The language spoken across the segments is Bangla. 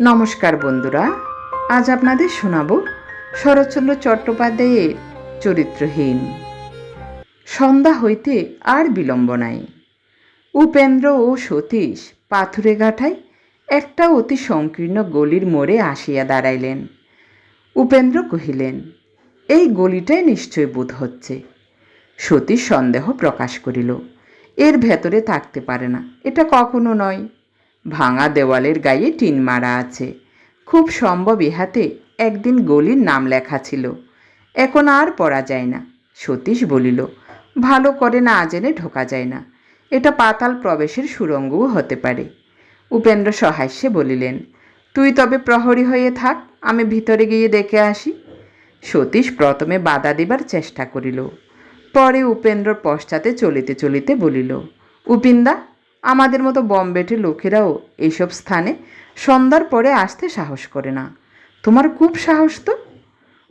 নমস্কার বন্ধুরা, আজ আপনাদের শোনাব শরৎচন্দ্র চট্টোপাধ্যায়ের চরিত্রহীন। সন্ধ্যা হইতে আর বিলম্ব নাই। উপেন্দ্র ও সতীশ পাথুরে গাঠায় একটা অতি সংকীর্ণ গলির মোড়ে আসিয়া দাঁড়াইলেন। উপেন্দ্র কহিলেন, এই গলিটাই নিশ্চয় বোধ হচ্ছে। সতীশ সন্দেহ প্রকাশ করিল, এর ভেতরে থাকতে পারে না, এটা কখনো নয়। ভাঙা দেওয়ালের গায়ে টিন মারা আছে। খুব সম্ভব ইহাতে একদিন গলির নাম লেখা ছিল। এখন আর পড়া যায় না। সতীশ বলিল, ভালো করে না জেনে ঢোকা যায় না। এটা পাতাল প্রবেশের সুরঙ্গও হতে পারে। উপেন্দ্র সহাস্যে বলিলেন, তুই তবে প্রহরী হয়ে থাক, আমি ভিতরে গিয়ে দেখে আসি। সতীশ প্রথমে বাধা দিবার চেষ্টা করিল। পরে উপেন্দ্র পশ্চাতে চলিতে চলিতে বলিল, উপিন্দা আমাদের মতো বম্বেটের লোকেরাও এইসব স্থানে সন্ধ্যার পরে আসতে সাহস করে না। তোমার খুব সাহস তো?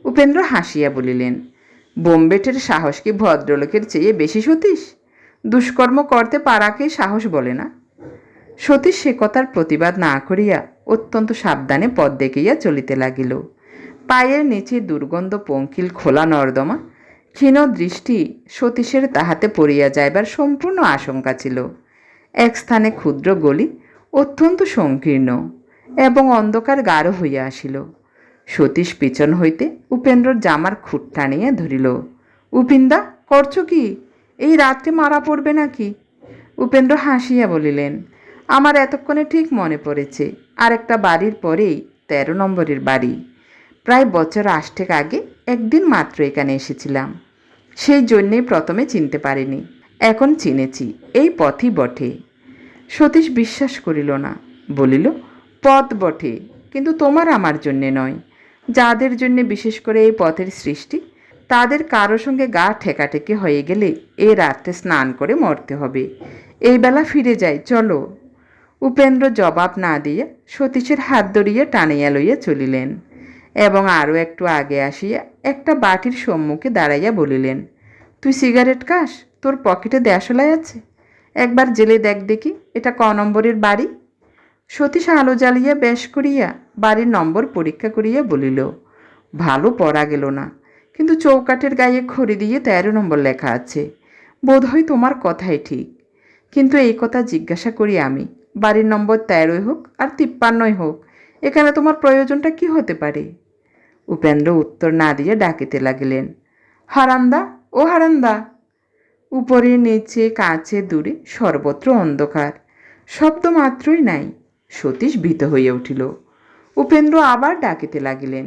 উপেন্দ্র হাসিয়া বলিলেন, বোম্বেটের সাহস কি ভদ্রলোকের চেয়ে বেশি সতীশ? দুষ্কর্ম করতে পারাকে সাহস বলে না। সতীশ সে কথার প্রতিবাদ না করিয়া অত্যন্ত সাবধানে পথ দেখিয়া চলিতে লাগিল। পায়ের নিচে দুর্গন্ধ পঙ্কিল খোলা নর্দমা, ক্ষীণ দৃষ্টি সতীশের তাহাতে পড়িয়া যাইবার সম্পূর্ণ আশঙ্কা ছিল। এক স্থানে ক্ষুদ্র গলি অত্যন্ত সংকীর্ণ এবং অন্ধকার গাঢ় হইয়া আসিল। সতীশ পিছন হইতে উপেন্দ্রর জামার খুঁট টানিয়া ধরিল, উপিন্দা, করছ কি? এই রাত্রে মারা পড়বে নাকি? উপেন্দ্র হাসিয়া বলিলেন, আমার এতক্ষণে ঠিক মনে পড়েছে আর একটা বাড়ির পরেই তেরো নম্বরের বাড়ি। প্রায় বছর আষ্টেক আগে একদিন মাত্র এখানে এসেছিলাম। সেই জন্যেই প্রথমে চিনতে পারিনি। এখন চিনেছি, এই পথই বটে। সতীশ বিশ্বাস করিল না। বলিল, পথ বটে, কিন্তু তোমার আমার জন্যে নয়। যাদের জন্যে বিশেষ করে এই পথের সৃষ্টি, তাদের কারও সঙ্গে গা ঠেকাঠেকি হয়ে গেলে এ রাতে স্নান করে মরতে হবে। এই বেলা ফিরে যাই, চলো। উপেন্দ্র জবাব না দিয়ে সতীশের হাত ধরিয়ে টানিয়া লইয়া চলিলেন এবং আরও একটু আগে আসিয়া একটা বাটির সম্মুখে দাঁড়াইয়া বলিলেন, তুই সিগারেট খাস? তোর পকেটে দেশলাই আছে? একবার জেলে দেখ দেখি, এটা ক নম্বরের বাড়ি? সতীশ আলো জ্বালিয়া বেশ করিয়া বাড়ির নম্বর পরীক্ষা করিয়া বলিল, ভালো পড়া গেল না। কিন্তু চৌকাঠের গায়ে খড়ি দিয়ে তেরো নম্বর লেখা আছে। বোধহয় তোমার কথাই ঠিক। কিন্তু এই কথা জিজ্ঞাসা করি আমি, বাড়ির নম্বর তেরোই হোক আর তিপ্পান্নই হোক, এখানে তোমার প্রয়োজনটা কি হতে পারে? উপেন্দ্র উত্তর না দিয়ে ডাকিতে লাগিলেন, হারান্দা, ও হারান্দা! উপরে, নিচে, কাছে, দূরে সর্বত্র অন্ধকার। শব্দ মাত্রই নাই। সতীশ ভীত হইয়া উঠিল। উপেন্দ্র আবার ডাকিতে লাগিলেন।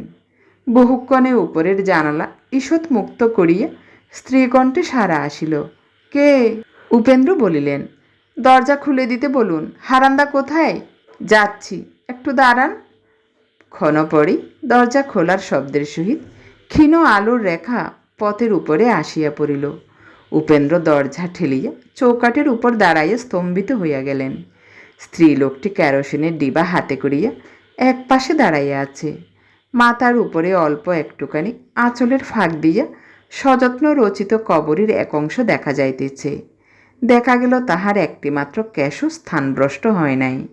বহুক্ষণে উপরের জানালা ঈষৎ মুক্ত করিয়া স্ত্রীকণ্ঠে সারা আসিল। কে? উপেন্দ্র বলিলেন, দরজা খুলে দিতে বলুন, হারান্দা কোথায়? যাচ্ছি, একটু দাঁড়ান। ক্ষণ পরেই দরজা খোলার শব্দের সহিত ক্ষীণ আলোর রেখা পথের উপরে আসিয়া পড়িল। উপেন্দ্র দরজা ঠেলিয়া চৌকাটের উপর দাঁড়াইয়া স্তম্ভিত হইয়া গেলেন। স্ত্রীলোকটি কেরোসিনের ডিবা হাতে করিয়া এক পাশে দাঁড়াইয়া আছে। মাথার উপরে অল্প একটুখানি আঁচলের ফাঁক দিয়া সযত্ন রচিত কবরের এক অংশ দেখা যাইতেছে। দেখা গেল তাহার একটিমাত্র ক্যাশও স্থানভ্রষ্ট হয় নাই।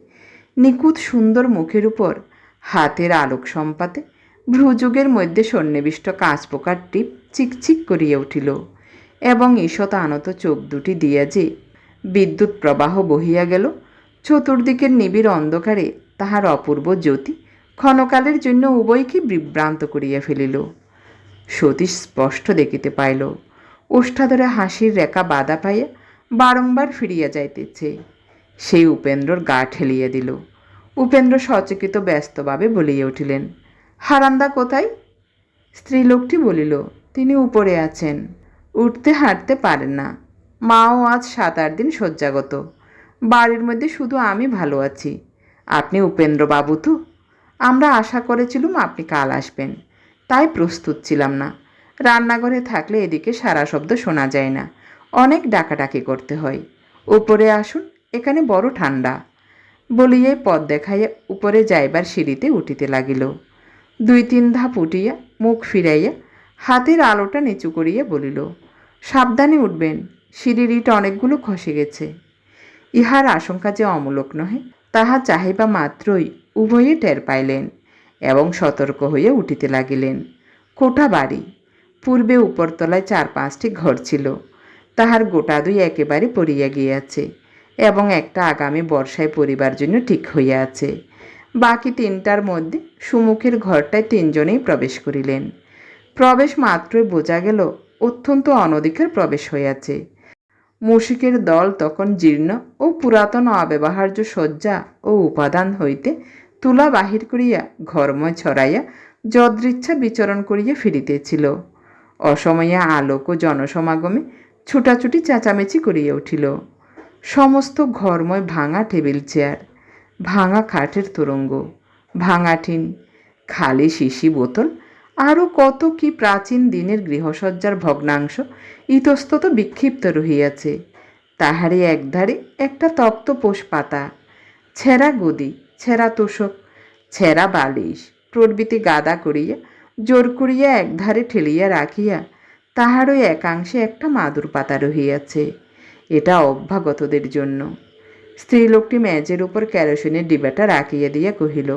নিখুঁত সুন্দর মুখের উপর হাতের আলোক সম্পাতে ভ্রুযুগের মধ্যে সন্নিবিষ্ট কাঁচ পোকার টিপ চিকচিক করিয়া উঠিল। এবং ঈষৎ আনত চোখ দুটি দিয়া যে বিদ্যুৎ প্রবাহ বহিয়া গেল, চতুর্দিকের নিবিড় অন্ধকারে তাহার অপূর্ব জ্যোতি ক্ষণকালের জন্য উভয়কে বিভ্রান্ত করিয়া ফেলিল। সতীশ স্পষ্ট দেখিতে পাইল ওষ্ঠাধরে হাসির রেখা বাধা পাইয়া বারংবার ফিরিয়া যাইতেছে। সেই উপেন্দ্রর গা ঠেলিয়া দিল। উপেন্দ্র সচকিত ব্যস্তভাবে বলিয়া উঠিলেন, হারান্দা কোথায়? স্ত্রীলোকটি বলিল, তিনি উপরে আছেন। উঠতে হাঁটতে পারেন না। মাও আজ সাত আট দিন শয্যাগত। বাড়ির মধ্যে শুধু আমি ভালো আছি। আপনি উপেন্দ্রবাবু তো? আমরা আশা করেছিলুম আপনি কাল আসবেন। তাই প্রস্তুত ছিলাম না। রান্নাঘরে থাকলে এদিকে সারা শব্দ শোনা যায় না। অনেক ডাকাডাকি করতে হয়। উপরে আসুন, এখানে বড় ঠান্ডা। বলিয়াই পথ দেখাইয়া উপরে যাইবার সিঁড়িতে উঠিতে লাগিল। দুই তিন ধাপ উঠিয়া মুখ ফিরাইয়া হাতের আলোটা নিচু করিয়া বলিল সাবধানে উঠবেন, সিঁড়ির ইট অনেকগুলো খসে গেছে। ইহার আশঙ্কা যে অমূলক নহে, তাহা চাহিবা মাত্রই উভয়ে টের পাইলেন এবং সতর্ক হইয়া উঠিতে লাগিলেন। কোঠা বাড়ি, পূর্বে উপরতলায় চার পাঁচটি ঘর ছিল, তাহার গোটা দুই একেবারে পড়িয়া গিয়াছে এবং একটা আগামী বর্ষায় পরিবার জন্য ঠিক হইয়া আছে। বাকি তিনটার মধ্যে সুমুখের ঘরটায় তিনজনেই প্রবেশ করিলেন। প্রবেশ মাত্রই বোঝা গেল অত্যন্ত অনধিকার প্রবেশ হইয়াছে। মুশিকের দল তখন জীর্ণ ও পুরাতন অব্যবহার্য শয্যা ও উপাদান হইতে তুলা বাহির করিয়া ঘরময় ছড়াইয়া যদৃচ্ছা বিচরণ করিয়া ফিরিতেছিল। অসময়ে আলোক ও জনসমাগমে ছুটাছুটি চেঁচামেচি করিয়া উঠিল। সমস্ত ঘরময় ভাঙা টেবিল চেয়ার, ভাঙা খাটের তোরঙ্গ, ভাঙা টিন, খালি শিশি বোতল আরও কত কি প্রাচীন দিনের গৃহসজ্জার ভগ্নাংশ ইতস্তত বিক্ষিপ্ত রহিয়াছে। তাহারই একধারে একটা তক্ত পোষ পাতা ছেঁড়া গদি, ছেঁড়া তোষক, ছেঁড়া বালিশ প্রভৃতি গাদা করিয়া, জোর করিয়া একধারে ঠেলিয়া রাখিয়া তাহারই একাংশে একটা মাদুর পাতা রহিয়াছে। এটা অভ্যাগতদের জন্য। স্ত্রীলোকটি মেজের উপর কেরোসিনের ডিবাটা রাখিয়া দিয়া কহিল,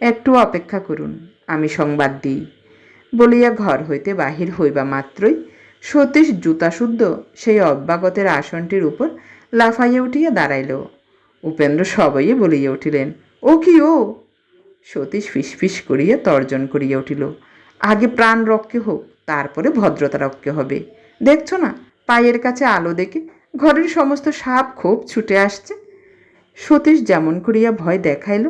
একটু অপেক্ষা করুন, আমি সংবাদ দিই। বলিয়া ঘর হইতে বাহির হইবা মাত্রই সতীশ জুতাশুদ্ধ সেই অব্যাগতের আসনটির উপর লাফাইয়া উঠিয়া দাঁড়াইল। উপেন্দ্র সবাইয়ে বলিয়া উঠিলেন, ও কি ও? সতীশ ফিসফিস করিয়া তর্জন করিয়া উঠিল, আগে প্রাণ রক্ষে হোক, তারপরে ভদ্রতা রক্ষে হবে। দেখছ না, পায়ের কাছে আলো দেখে ঘরের সমস্ত সাপ ক্ষোভ ছুটে আসছে সতীশ যেমন করিয়া ভয় দেখাইল,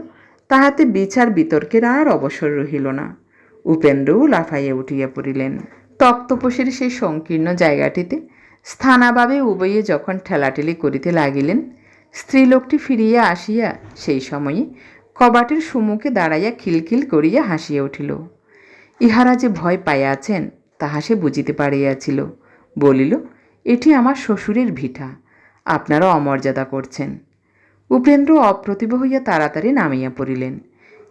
তাহাতে বিচার বিতর্কের আর অবসর রহিল না। উপেন্দ্রও লাফাইয়া উঠিয়া পড়িলেন। তক্তপোষের সেই সংকীর্ণ জায়গাটিতে স্থানাভাবে উভয়ে যখন ঠেলাঠেলি করিতে লাগিলেন, স্ত্রীলোকটি ফিরিয়া আসিয়া সেই সময়ে কবাটের সম্মুখে দাঁড়াইয়া খিলখিল করিয়া হাসিয়া উঠিল। ইহারা যে ভয় পাইয়াছেন, তাহা সে বুঝিতে পারিয়াছিল। বলিল, এটি আমার শ্বশুরের ভিটা আপনারা অমর্যাদা করছেন। উপেন্দ্র অপ্রতিভ হইয়া তাড়াতাড়ি নামিয়া পড়িলেন।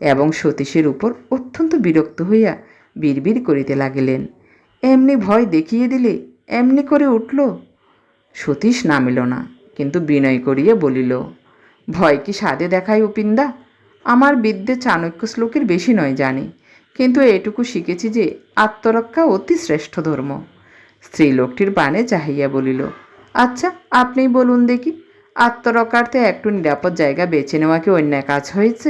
এবং সতীশের উপর অত্যন্ত বিরক্ত হইয়া বিড়বিড় করিতে লাগিলেন। এমনি ভয় দেখিয়ে দিলে এমনি করে উঠল। সতীশ নামিল না, কিন্তু বিনয় করিয়া বলিল, ভয় কি সাদে দেখায় উপিন্দা আমার বিদ্যে চাণক্য শ্লোকের বেশি নয় জানি, কিন্তু এটুকু শিখেছি যে আত্মরক্ষা অতি শ্রেষ্ঠ ধর্ম। স্ত্রীলোকটির পানে চাহিয়া বলিল আচ্ছা আপনিই বলুন দেখি, আত্মরক্ষার্থে একটু নিরাপদ জায়গা বেছে নেওয়া কি অন্যায় কাজ হয়েছে?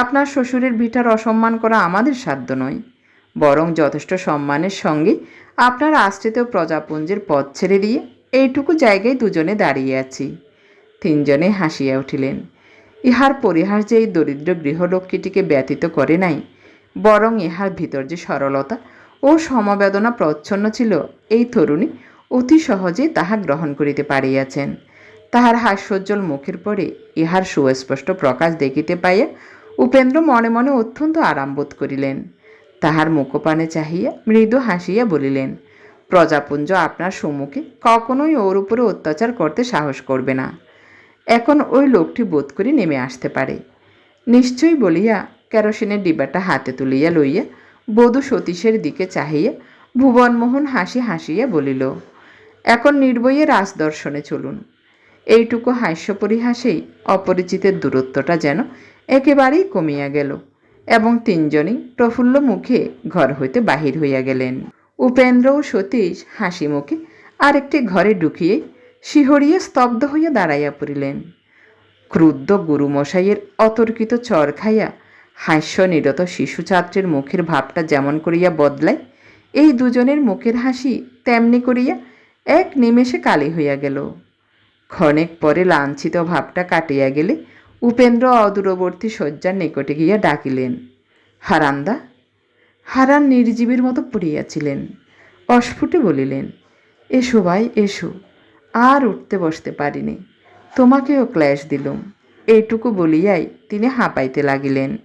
আপনার শ্বশুরের ভিটার অসম্মান করা আমাদের সাধ্য নয়। বরং যথেষ্ট সম্মানের সঙ্গে আপনার আশ্রিত প্রজাপুঞ্জের পথ ছেড়ে দিয়ে এইটুকু জায়গায় দুজনে দাঁড়িয়ে আছি। তিনজনে হাসিয়া উঠিলেন। ইহার পরিহাস যে এই দরিদ্র গৃহলক্ষ্মীটিকে ব্যতীত করে নাই, বরং ইহার ভিতর যে সরলতা ও সমবেদনা প্রচ্ছন্ন ছিল, এই তরুণী অতি সহজেই তাহা গ্রহণ করিতে পারিয়াছেন। তাহার হাস্যোজ্জ্বল মুখের পরে ইহার সুস্পষ্ট প্রকাশ দেখিতে পাইয়া উপেন্দ্র মনে মনে অত্যন্ত আরাম বোধ করিলেন। তাহার মুখপানে চাহিয়া মৃদু হাসিয়া বলিলেন, প্রজাপুঞ্জ আপনার সম্মুখে কখনোই ওর উপরে অত্যাচার করতে সাহস করবে না। এখন ওই লোকটি বোধ করি নেমে আসতে পারে। নিশ্চয়ই বলিয়া কেরোসিনের ডিবাটা হাতে তুলিয়া লইয়া বধূ সতীশের দিকে চাহিয়া ভুবনমোহন হাসি হাসিয়া বলিল, এখন নির্বয়ে রাজদর্শনে চলুন। এইটুকু হাস্য পরিহাসেই অপরিচিতের দূরত্বটা যেন একেবারেই কমিয়া গেল এবং তিনজনই প্রফুল্ল মুখে ঘর হইতে বাহির হইয়া গেলেন। উপেন্দ্র ও সতীশ হাসি মুখে আরেকটি ঘরে ঢুকিয়ে শিহরিয়া স্তব্ধ হইয়া দাঁড়াইয়া পড়িলেন। ক্রুদ্ধ গুরুমশাইয়ের অতর্কিত চর খাইয়া হাস্য নিরত শিশু ছাত্রের মুখের ভাবটা যেমন করিয়া বদলায়, এই দুজনের মুখের হাসি তেমনি করিয়া এক নিমেষে কালি হইয়া গেল। ক্ষণেক পরে লাঞ্ছিত ভাবটা কাটিয়া গেলে উপেন্দ্র অদূরবর্তী শয্যার নিকটে গিয়া ডাকিলেন। হারান্দা, হারান নির্জীবীর মতো পড়িয়াছিলেন অস্ফুটে বলিলেন, এসো ভাই, এসো, আর উঠতে বসতে পারিনি। তোমাকেও ক্লেশ দিলুম। এইটুকু বলিয়াই তিনি হাঁপাইতে লাগিলেন।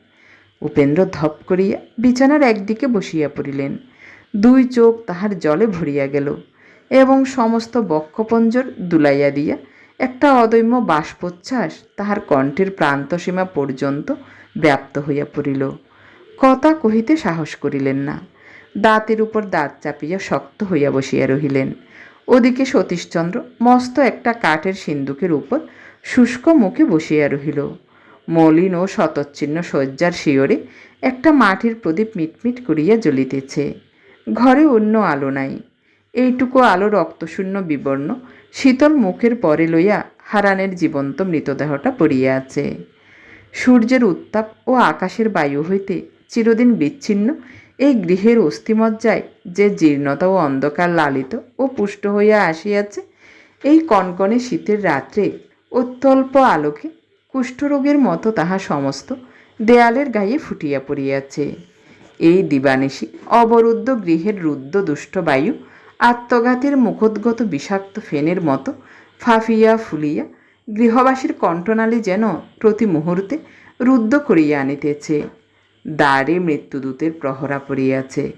উপেন্দ্র ধপ করিয়া বিছানার একদিকে বসিয়া পড়িলেন। দুই চোখ তাহার জলে ভরিয়া গেল এবং সমস্ত বক্ষপঞ্জর দুলাইয়া দিয়া একটা অদম্য বাষ্পোচ্ছ্বাস তাহার কণ্ঠের প্রান্তসীমা পর্যন্ত ব্যাপ্ত হইয়া পড়িল। কথা কহিতে সাহস করিলেন না। দাঁতের উপর দাঁত চাপিয়া শক্ত হইয়া বসিয়া রহিলেন। ওদিকে সতীশচন্দ্র মস্ত একটা কাঠের সিন্দুকের উপর শুষ্ক মুখে বসিয়া রহিল। মলিন ও শতচ্ছিন্ন শয্যার শিওরে একটা মাটির প্রদীপ মিটমিট করিয়া জ্বলিতেছে। ঘরে অন্য আলো নাই। এইটুকু আলো রক্তশূন্য বিবর্ণ শীতল মুখের পরে লইয়া হারানের জীবন্ত মৃতদেহটা পড়িয়া আছে। সূর্যের উত্তাপ ও আকাশের বায়ু হইতে চিরদিন বিচ্ছিন্ন এই গৃহের অস্থিমজ্জায় যে জীর্ণতা ও অন্ধকার লালিত ও পুষ্ট হইয়া আসিয়াছে, এই কনকনে শীতের রাত্রে অত্যল্প আলোকে কুষ্ঠরোগের মতো তাহা সমস্ত দেয়ালের গায়ে ফুটিয়া পড়িয়াছে। এই দিবানিশি অবরুদ্ধ গৃহের রুদ্ধ দুষ্ট বায়ু আত্মঘাতের মুখোদ্গত বিষাক্ত ফেনের মতো ফাফিয়া ফুলিয়া গৃহবাসীর কণ্ঠনালী যেন প্রতি মুহূর্তে রুদ্ধ করিয়া আনিতেছে। দ্বারে মৃত্যুদূতের প্রহরা পড়িয়াছে।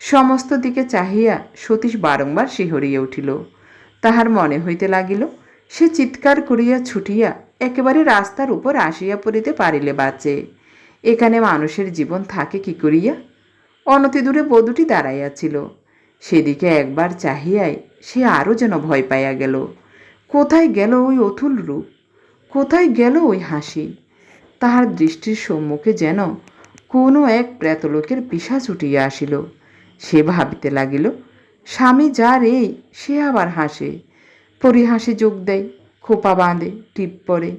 সমস্ত দিকে চাহিয়া সতীশ বারংবার শিহরিয়া উঠিল। তাহার মনে হইতে লাগিল, সে চিৎকার করিয়া ছুটিয়া একেবারে রাস্তার উপর আসিয়া পড়িতে পারিলে বাঁচে। এখানে মানুষের জীবন থাকে কি করিয়া? অনতি দূরে বধূটি দাঁড়াইয়াছিল। সেদিকে একবার চাহিয়াই সে আরও যেন ভয় পাইয়া গেল। কোথায় গেল ওই অথুল রূপ? কোথায় গেল ওই হাসি? তাহার দৃষ্টির সম্মুখে যেন কোনো এক প্রেতলোকের পিসাচ ছুটিয়া আসিল। সে ভাবিতে লাগিল, স্বামী যার এই, সে আবার হাসে। পরিহাসে যোগ দেয়, খোপা বাঁধে, টিপ পরে।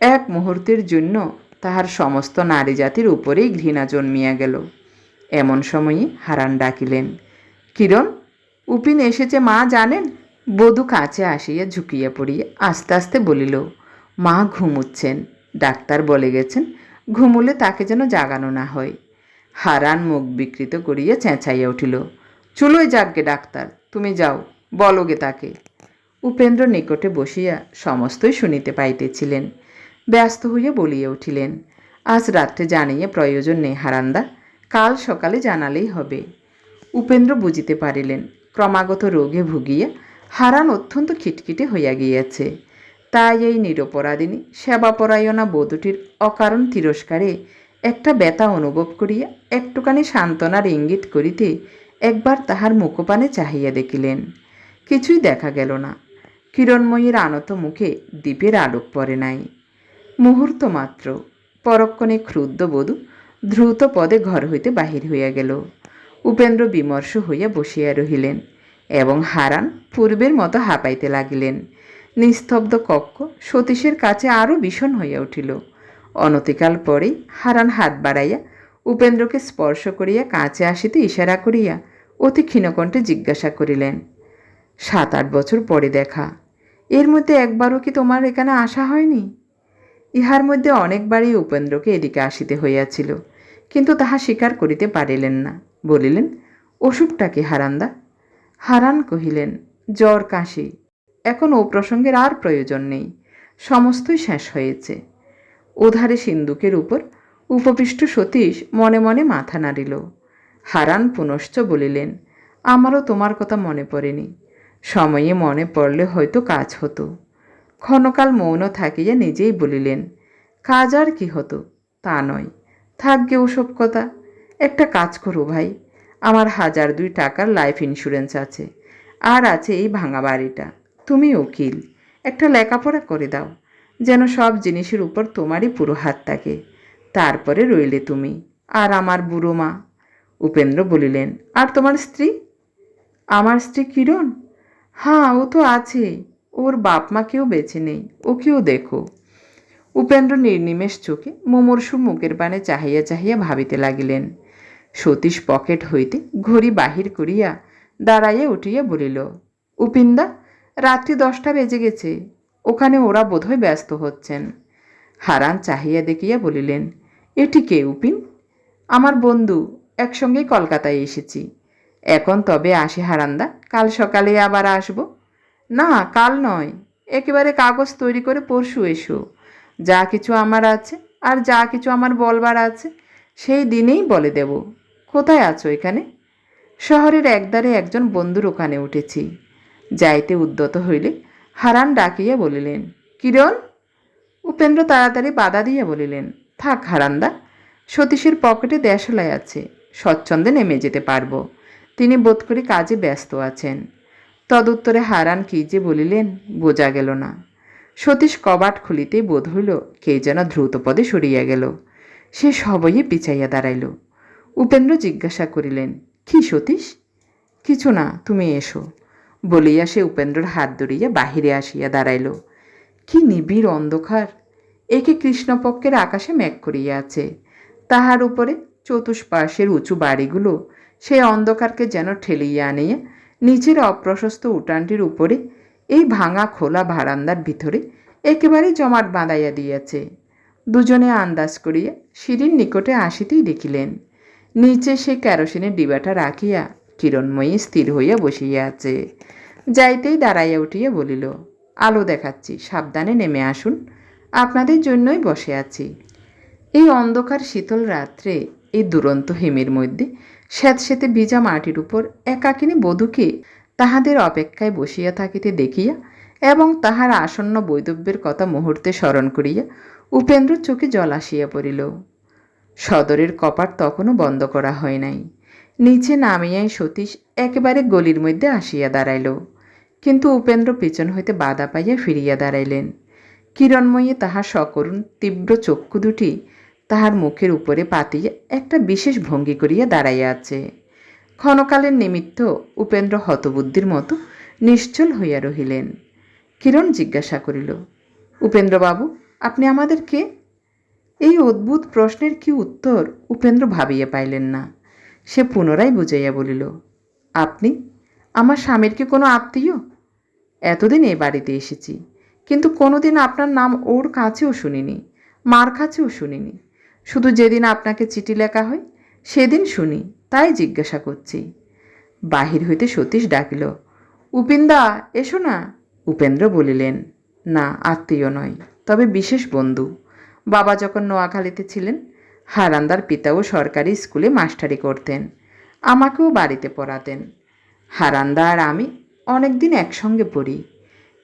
এক মুহূর্তের জন্য তাহার সমস্ত নারী জাতির উপরেই ঘৃণা জন্মিয়া গেল। এমন সময়ে হারান ডাকিলেন কিরণ, উপিন এসেছে, মা জানেন? বধূ কাছে আসিয়া ঝুঁকিয়া পড়িয়া আস্তে আস্তে বলিল, মা ঘুমুচ্ছেন। ডাক্তার বলে গেছেন, ঘুমুলে তাকে যেন জাগানো না হয়। হারান মুখ বিকৃত করিয়া চেঁচাইয়া উঠিল চুলোই যাকগে ডাক্তার, তুমি যাও বলগে তাকে। উপেন্দ্র নিকটে বসিয়া সমস্তই শুনিতে পাইতেছিলেন। ব্যস্ত হইয়া বলিয়া উঠিলেন, আজ রাত্রে জানিয়ে প্রয়োজন নেই হারান্দা, কাল সকালে জানালেই হবে। উপেন্দ্র বুঝিতে পারিলেন, ক্রমাগত রোগে ভুগিয়া হারান অত্যন্ত খিটখিটে হইয়া গিয়াছে। তাই এই নিরপরাধিনী সেবাপরায়ণা বধূটির অকারণ তিরস্কারে একটা ব্যথা অনুভব করিয়া একটুখানি সান্ত্বনার ইঙ্গিত করিতে একবার তাহার মুখপানে চাহিয়া দেখিলেন। কিছুই দেখা গেল না। কিরণময়ীর আনত মুখে দ্বীপের আলোক পড়ে নাই। মুহূর্ত মাত্র। পরক্ষণে ক্ষুদ্র বধূ দ্রুত পদে ঘর হইতে বাহির হইয়া গেল। উপেন্দ্র বিমর্ষ হইয়া বসিয়া রহিলেন এবং হারান পূর্বের মতো হাঁপাইতে লাগিলেন। নিস্তব্ধ কক্ষ সতীশের কাছে আরও ভীষণ হইয়া উঠিল। অনতিকাল পরেই হারান হাত বাড়াইয়া উপেন্দ্রকে স্পর্শ করিয়া কাছে আসিতে ইশারা করিয়া অতি ক্ষীণকণ্ঠে জিজ্ঞাসা করিলেন, সাত আট বছর পরে দেখা, এর মধ্যে একবারও কি তোমার এখানে আসা হয়নি? ইহার মধ্যে অনেকবারই উপেন্দ্রকে এদিকে আসিতে হইয়াছিল, কিন্তু তাহা স্বীকার করিতে পারিলেন না। বলিলেন, অসুখটা কি হারান্দা? হারান কহিলেন, জ্বর, কাশি। এখন ও প্রসঙ্গের আর প্রয়োজন নেই। সমস্তই শেষ হয়েছে। ওধারে সিন্দুকের উপর উপবিষ্ট সতীশ মনে মনে মাথা নাড়িল। হারান পুনশ্চ বলিলেন, আমারও তোমার কথা মনে পড়েনি। সময়ে মনে পড়লে হয়তো কাজ হতো। ক্ষণকাল মৌন থাকিয়া নিজেই বলিলেন, কাজ আর কি হতো? তা নয়। থাকবে ওসব কথা। একটা কাজ করো ভাই। আমার হাজার দুই টাকার লাইফ ইন্স্যুরেন্স আছে। আর আছে এই ভাঙা বাড়িটা। তুমি উকিল, একটা লেখাপড়া করে দাও। যেন সব জিনিসের উপর তোমারই পুরো হাত থাকে। তারপরে রইলে তুমি, আর আমার বুড়ো মা। উপেন্দ্র বলিলেন, আর তোমার স্ত্রী? আমার স্ত্রী কিরণ? হ্যাঁ ও তো আছে। ওর বাপ মাকেও বেছে নেই, ওকেও দেখো। উপেন্দ্র নির্নিমেষ চোখে মুমূর্ষু মুখের পানে চাহিয়া চাহিয়া ভাবিতে লাগিলেন সতীশ পকেট হইতে ঘড়ি বাহির করিয়া দাঁড়াইয়া উঠিয়া বলিল উপিন্দা রাত্রি দশটা বেজে গেছে, ওখানে ওরা বোধহয় ব্যস্ত হচ্ছেন। হারান চাহিয়া দেখিয়া বলিলেন, এটি কে উপিন? আমার বন্ধু, একসঙ্গেই কলকাতায় এসেছি। এখন তবে আসি হারান্দা, কাল সকালে আবার আসব? না, কাল নয়, একেবারে কাগজ তৈরি করে পরশু এসো। যা কিছু আমার আছে আর যা কিছু আমার বলবার আছে, সেই দিনেই বলে দেব। কোথায় আছো এখানে? শহরের একদারে একজন বন্ধুর ওখানে উঠেছি। যাইতে উদ্যত হইলে হারান ডাকিয়া বলিলেন, কিরণ? উপেন্দ্র তাড়াতাড়ি বাধা দিয়া বলিলেন, থাক হারান্দা, সতীশের পকেটে দেশলাই আছে, স্বচ্ছন্দে নেমে যেতে পারব। তিনি বোধ করি কাজে ব্যস্ত আছেন। তদুত্তরে হারান কি যে বলিলেন, বোঝা গেল না। সতীশ কবাট খুলিতেই বোধ হইল, কে যেন দ্রুতপদে সরিয়া গেল। সে সবই পিছাইয়া দাঁড়াইল। উপেন্দ্র জিজ্ঞাসা করিলেন, কি সতীশ? কিছু না, তুমি এসো। বলিয়া সে উপেন্দ্রর হাত ধরিয়া বাহিরে আসিয়া দাঁড়াইল। কি নিবিড় অন্ধকার! একে কৃষ্ণপক্ষের আকাশে মেঘ করিয়া আছে। তাহার উপরে চতুষ্পাশের উঁচু বাড়িগুলো সেই অন্ধকারকে যেন ঠেলিয়া আনিয়া নিচের অপ্রশস্ত উঠানটির উপরে এই ভাঙা খোলা বারান্দার ভিতরে একেবারে জমাট বাঁধাইয়া দিয়াছে। দুজনে আন্দাজ করিয়া সিঁড়ির নিকটে আসিতেই দেখিলেন নিচে সে কেরোসিনের ডিবাটা রাখিয়া কিরণময়ী স্থির হইয়া বসিয়া আছে। যাইতেই দাঁড়াইয়া উঠিয়া বলিল, আলো দেখাচ্ছি, সাবধানে নেমে আসুন। আপনাদের জন্যই বসে আছি। এই অন্ধকার শীতল রাত্রে, এই দুরন্ত হেমের মধ্যে স্যাঁতস্যাঁতে ভিজা মাটির উপর একাকিনী বধূকে তাহাদের অপেক্ষায় বসিয়া থাকিতে দেখিয়া এবং তাহার আসন্ন বৈদব্যের কথা মুহূর্তে স্মরণ করিয়া উপেন্দ্র চোখে জল আসিয়া পড়িল। সদরের কপাট তখনও বন্ধ করা হয় নাই। নিচে নামিয়াই সতীশ একেবারে গলির মধ্যে আসিয়া দাঁড়াইল। কিন্তু উপেন্দ্র পেছন হইতে বাধা পাইয়া ফিরিয়া দাঁড়াইলেন। কিরণময়ী তাহার সকরুণ তীব্র চক্ষু দুটি তাহার মুখের উপরে পাতিয়া একটা বিশেষ ভঙ্গি করিয়া দাঁড়াইয়া আছে। ক্ষণকালের নিমিত্ত উপেন্দ্র হতবুদ্ধির মতো নিশ্চল হইয়া রহিলেন। কিরণ জিজ্ঞাসা করিল, উপেন্দ্রবাবু, আপনি আমাদের কে? এই অদ্ভুত প্রশ্নের কি উত্তর উপেন্দ্র ভাবিয়া পাইলেন না। সে পুনরায় বুঝাইয়া বলিল, আপনি? আমার স্বামীর কি কোনো আত্মীয়? এতদিন এ বাড়িতে এসেছি, কিন্তু কোনোদিন আপনার নাম ওর কাছেও শুনিনি, মার কাছেও শুনিনি। শুধু যেদিন আপনাকে চিঠি লেখা হয়, সেদিন শুনি, তাই জিজ্ঞাসা করছি। বাহির হইতে সতীশ ডাকিল, উপিন্দা, এসো না। উপেন্দ্র বলিলেন, না, আত্মীয় নয়, তবে বিশেষ বন্ধু। বাবা যখন নোয়াখালীতে ছিলেন, হারান্দার পিতাও সরকারি স্কুলে মাস্টারি করতেন, আমাকেও বাড়িতে পড়াতেন। হারান্দা আর আমি অনেকদিন একসঙ্গে পড়ি।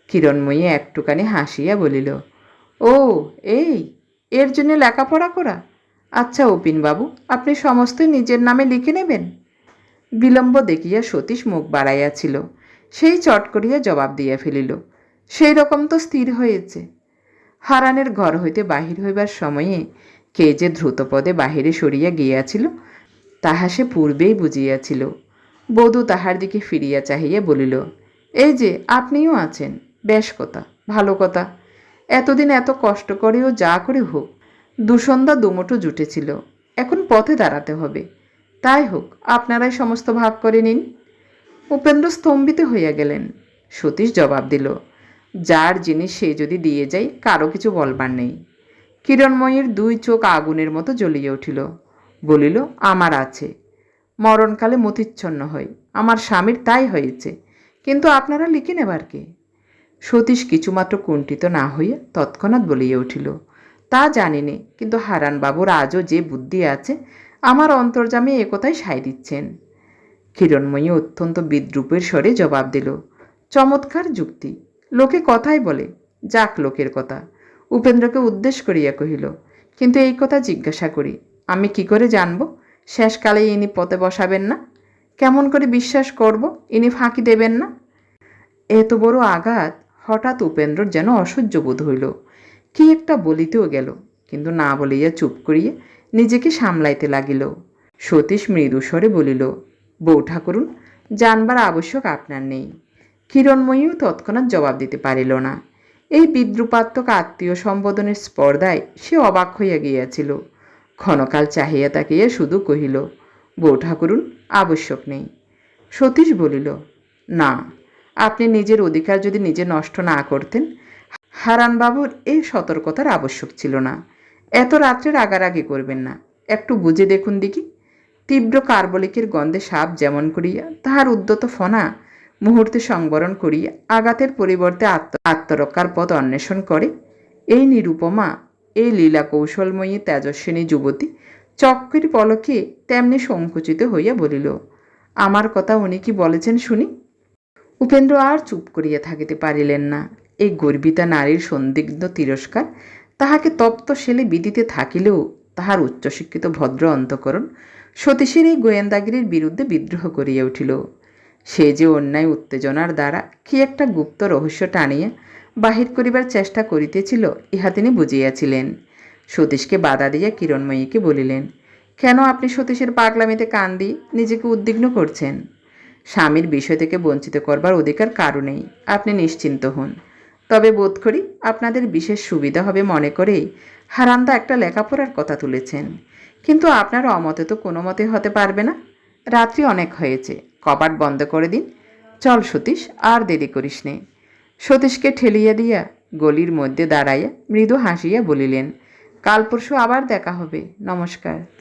কিরণময়ী একটুখানি হাসিয়া বলিল, ও, এই, এর জন্য লেখাপড়া করা? আচ্ছা বাবু আপনি সমস্তই নিজের নামে লিখে নেবেন? বিলম্ব দেখিয়া সতীশ মুখ বাড়াইয়াছিল। সেই চট করিয়া জবাব দিয়া ফেলিল সেই রকম তো স্থির হয়েছে। হারানের ঘর হইতে বাহির হইবার সময়ে কে যে দ্রুতপদে বাহিরে সরিয়া গিয়াছিল, তাহা সে পূর্বেই বুঝিয়াছিল। বধূ তাহার দিকে ফিরিয়া চাহিয়া বলিল, এই যে, আপনিও আছেন, বেশ কথা, ভালো কথা। এতদিন এত কষ্ট করেও যা করে হোক, দুসন্ধ্যা দুমুঠো জুটেছিল, এখন পথে দাঁড়াতে হবে। তাই হোক, আপনারাই সমস্ত ভাগ করে নিন। উপেন্দ্র স্তম্ভিত হইয়া গেলেন। সতীশ জবাব দিল যার জিনিস সে যদি দিয়ে যায়, কারও কিছু বলবার নেই। কিরণময়ীর দুই চোখ আগুনের মতো জ্বলিয়ে উঠিল। বলিল, আমার আছে। মরণকালে মতিচ্ছন্ন হই। আমার স্বামীর তাই হয়েছে। কিন্তু আপনারা লিখে নেবার কে? সতীশ কিছুমাত্র কুণ্ঠিত না হইয়া তৎক্ষণাৎ বলিয়া উঠিল, তা জানিনি কিন্তু হারানবাবুর আজও যে বুদ্ধি আছে, আমার অন্তর্জামে একথাই সাই দিচ্ছেন। কিরণময়ী অত্যন্ত বিদ্রুপের স্বরে জবাব দিল, চমৎকার যুক্তি। লোকে কথাই বলে, যাক লোকের কথা। উপেন্দ্রকে উদ্দেশ করিয়া কহিল, কিন্তু এই কথা জিজ্ঞাসা করি, আমি কি করে জানব? শেষকালে ইনি পথে বসাবেন না? কেমন করে বিশ্বাস করব? ইনি ফাঁকি দেবেন না? এত বড় আঘাত হঠাৎ উপেন্দ্রর যেন অসহ্য বোধ হইল। কি একটা বলিতেও গেল, কিন্তু না বলিয়া চুপ করিয়া নিজেকে সামলাইতে লাগিল। সতীশ মৃদুস্বরে বলিল, বউ ঠাকুরুন, জানবার আবশ্যক আপনার নেই। কিরণময়ীও তৎক্ষণাৎ জবাব দিতে পারিল না। এই বিদ্রুপাত্মক আত্মীয় সম্বোধনের স্পর্ধায় সে অবাক হইয়া গিয়াছিল। ক্ষণকাল চাহিয়া তাকিয়া শুধু কহিল, বউ ঠাকুরুন, আবশ্যক নেই। সতীশ বলিল, না, আপনি নিজের অধিকার যদি নিজে নষ্ট না করতেন, হারানবাবুর এই সতর্কতার আবশ্যক ছিল না। এত রাত্রে রাগারাগি করবেন না। একটু বুঝে দেখুন দেখি। তীব্র কার্বলিকের গন্ধে সাপ যেমন করিয়া, তাহার উদ্যত ফনা মুহূর্তে সংবরণ করিয়া আঘাতের পরিবর্তে আত্ম, আত্মরক্ষার পথ অন্বেষণ করে। এই নিরুপমা, এই লীলা কৌশলময়ী তেজস্বিনী যুবতী চক্রের পলকে তেমনি সংকুচিত হইয়া বলিল, আমার কথা উনি কি বলেছেন শুনি? উপেন্দ্র আর চুপ করিয়া থাকিতে পারিলেন না। এই গর্বিতা নারীর সন্দিগ্ধ তিরস্কার, তাহাকে তপ্ত শেলে বিদিতে থাকিলেও তাহার উচ্চশিক্ষিত ভদ্র অন্তকরণ সতীশের এই গোয়েন্দাগিরির বিরুদ্ধে বিদ্রোহ করিয়া উঠিল। সে যে অন্যায় উত্তেজনার দ্বারা কি একটা গুপ্ত রহস্য টানিয়া বাহির করিবার চেষ্টা করিতেছিল, ইহা তিনি বুঝিয়াছিলেন। সতীশকে বাধা দিয়া কিরণময়ীকে বলিলেন, কেন আপনি সতীশের পাগলামিতে কান দিয়ে নিজেকে উদ্বিগ্ন করছেন? স্বামীর বিষয় থেকে বঞ্চিত করবার অধিকার কারণেই আপনি নিশ্চিন্ত হন। তবে বোধ করি আপনাদের বিশেষ সুবিধা হবে মনে করেই হারান্দা একটা লেখাপড়ার কথা তুলেছেন। কিন্তু আপনার অমতে তো কোনো মতে হতে পারবে না। রাত্রি অনেক হয়েছে কপাট বন্ধ করে দিন। চল সতীশ, আর দেরি করিস নে। সতীশকে ঠেলিয়া দিয়া গলির মধ্যে দাঁড়াইয়া মৃদু হাসিয়া বলিলেন, কাল পরশু আবার দেখা হবে, নমস্কার।